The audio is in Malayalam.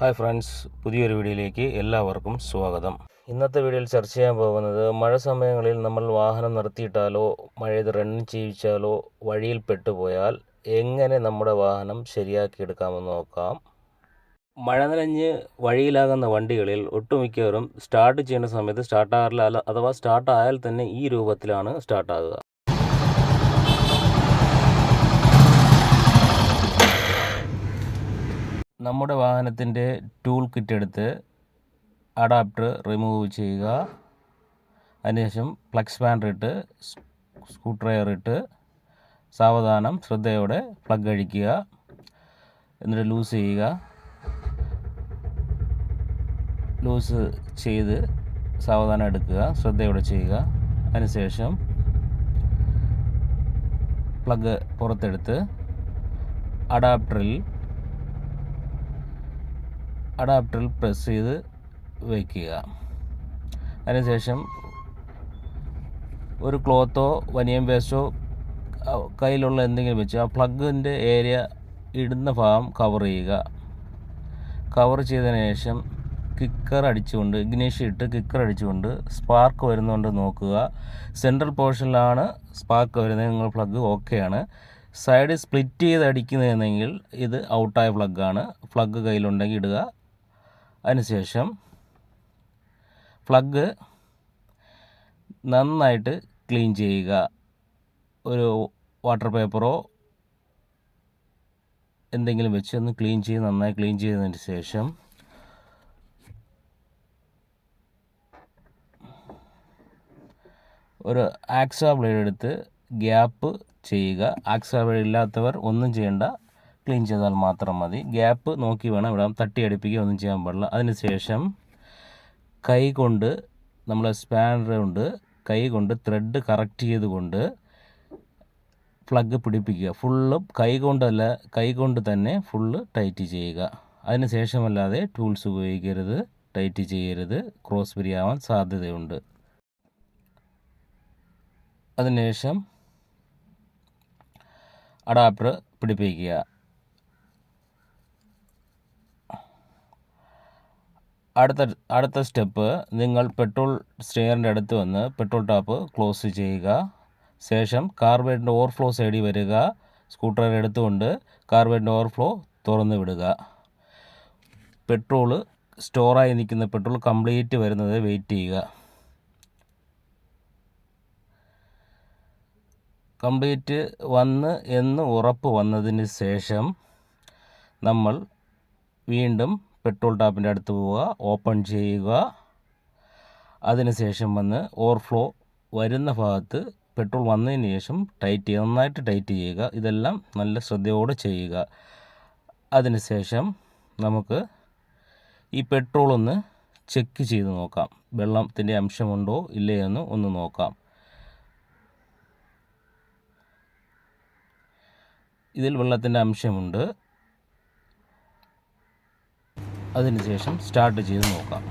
ഹായ് ഫ്രണ്ട്സ് പുതിയൊരു വീഡിയോയിലേക്ക് എല്ലാവർക്കും സ്വാഗതം. ഇന്നത്തെ വീഡിയോയിൽ ചർച്ച ചെയ്യാൻ പോകുന്നത് മഴ സമയങ്ങളിൽ നമ്മൾ വാഹനം നിർത്തിയിട്ടാലോ മഴയത് റൺ ചെയ്യിച്ചാലോ വഴിയിൽ പെട്ടുപോയാൽ എങ്ങനെ നമ്മുടെ വാഹനം ശരിയാക്കിയെടുക്കാമെന്ന് നോക്കാം. മഴ നനഞ്ഞ് വഴിയിലാകുന്ന വണ്ടികളിൽ ഒട്ടുമിക്കവരും സ്റ്റാർട്ട് ചെയ്യുന്ന സമയത്ത് സ്റ്റാർട്ടാകാറില്ല അഥവാ സ്റ്റാർട്ടായാൽ തന്നെ ഈ രൂപത്തിലാണ് സ്റ്റാർട്ടാകുക നമ്മുടെ വാഹനത്തിന്റെ ടൂൾ കിറ്റ് എടുത്ത് അഡാപ്റ്റർ റിമൂവ് ചെയ്യുക. അതിനുശേഷം ഫ്ലക്സ് സ്പാനർ ഇട്ട് സ്ക്രൂ ഡ്രൈവർ ഇട്ട് സാവധാനം ശ്രദ്ധയോടെ പ്ലഗ് അഴിക്കുക. എന്നിട്ട് ലൂസ് ചെയ്യുക. ലൂസ് ചെയ്ത് സാവധാനം എടുക്കുക ശ്രദ്ധയോടെ ചെയ്യുക. അതിനുശേഷം പ്ലഗ് പുറത്തെടുത്ത് അഡാപ്റ്ററിൽ അഡാപ്റ്ററിൽ പ്രസ് ചെയ്ത് വയ്ക്കുക അതിനുശേഷം ഒരു ക്ലോത്തോ വനിയം വേസ്റ്റോ കയ്യിലുള്ള എന്തെങ്കിലും വെച്ച് ആ പ്ലഗിന്റെ ഏരിയ ഇടുന്ന ഭാഗം കവർ ചെയ്യുക. കവർ ചെയ്തതിന് ശേഷം കിക്കർ അടിച്ചുകൊണ്ട് ഇഗ്നീഷ് ഇട്ട് കിക്കർ അടിച്ചുകൊണ്ട് സ്പാർക്ക് വരുന്നുണ്ട് നോക്കുക. സെൻട്രൽ പോർഷനിലാണ് സ്പാർക്ക് വരുന്നത് നിങ്ങൾ പ്ലഗ് ഓക്കെയാണ് സൈഡ് സ്പ്ലിറ്റ് ചെയ്ത് അടിക്കുന്നതെങ്കിൽ ഇത് ഔട്ടായ പ്ലഗ്ഗാണ് പ്ലഗ് കയ്യിലുണ്ടെങ്കിൽ ഇടുക. അതിനുശേഷം പ്ലഗ് നന്നായിട്ട് ക്ലീൻ ചെയ്യുക. ഒരു വാട്ടർ പേപ്പറോ എന്തെങ്കിലും വെച്ച് ഒന്ന് ക്ലീൻ ചെയ്ത് നന്നായി ക്ലീൻ ചെയ്തതിന് ശേഷം ഒരു ആക്സ ബ്ലേഡ് എടുത്ത് ഗ്യാപ്പ് ചെയ്യുക. ആക്സ ബ്ലേഡ് ഇല്ലാത്തവർ ഒന്നും ചെയ്യേണ്ട. ക്ലീൻ ചെയ്താൽ മാത്രം മതി. ഗ്യാപ്പ് നോക്കി വേണം ഇവിടെ തട്ടി അടുപ്പിക്കുക ഒന്നും ചെയ്യാൻ പാടില്ല. അതിനുശേഷം കൈ കൊണ്ട് നമ്മൾ സ്പാനർ കൊണ്ട് കൈ കൊണ്ട് ത്രെഡ് കറക്റ്റ് ചെയ്തുകൊണ്ട് പ്ലഗ് പിടിപ്പിക്കുക. ഫുള്ളും കൈ കൊണ്ടല്ല കൈ കൊണ്ട് തന്നെ ഫുള്ള് ടൈറ്റ് ചെയ്യുക. അതിന് ശേഷമല്ലാതെ ടൂൾസ് ഉപയോഗിക്കരുത് ടൈറ്റ് ചെയ്യരുത്. ക്രോസ് പിരിയാവാൻ സാധ്യതയുണ്ട്. അതിനുശേഷം അഡാപ്റ്റർ പിടിപ്പിക്കുക. അടുത്ത അടുത്ത സ്റ്റെപ്പ് നിങ്ങൾ പെട്രോൾ സ്റ്റെയറിന്റെ അടുത്ത് വന്ന് പെട്രോൾ ടാപ്പ് ക്ലോസ് ചെയ്യുക. ശേഷം കാർബേറ്റിന്റെ ഓവർഫ്ലോ സൈഡിൽ വരിക. സ്കൂട്ടർ എടുത്തുകൊണ്ട് കാർബേറ്റിന്റെ ഓവർഫ്ലോ തുറന്ന് വിടുക. പെട്രോൾ സ്റ്റോറായി നിൽക്കുന്ന പെട്രോൾ കംപ്ലീറ്റ് വരുന്നത് വെയിറ്റ് ചെയ്യുക. കംപ്ലീറ്റ് വന്ന് എന്ന് ഉറപ്പ് വന്നതിന് ശേഷം നമ്മൾ വീണ്ടും പെട്രോൾ ടാപ്പിന്റെ അടുത്ത് പോവുക ഓപ്പൺ ചെയ്യുക. അതിനുശേഷം വന്ന് ഓവർഫ്ലോ വരുന്ന ഭാഗത്ത് പെട്രോൾ വന്നതിന് ശേഷം ടൈറ്റ് ചെയ്യുക നന്നായിട്ട് ടൈറ്റ് ചെയ്യുക. ഇതെല്ലാം നല്ല ശ്രദ്ധയോടെ ചെയ്യുക. അതിനുശേഷം നമുക്ക് ഈ പെട്രോൾ ഒന്ന് ചെക്ക് ചെയ്ത് നോക്കാം. വെള്ളത്തിന്റെ അംശമുണ്ടോ ഇല്ലേ എന്ന് ഒന്ന് നോക്കാം. ഇതിൽ വെള്ളത്തിന്റെ അംശമുണ്ട്. അതിനുശേഷം സ്റ്റാർട്ട് ചെയ്ത് നോക്കാം.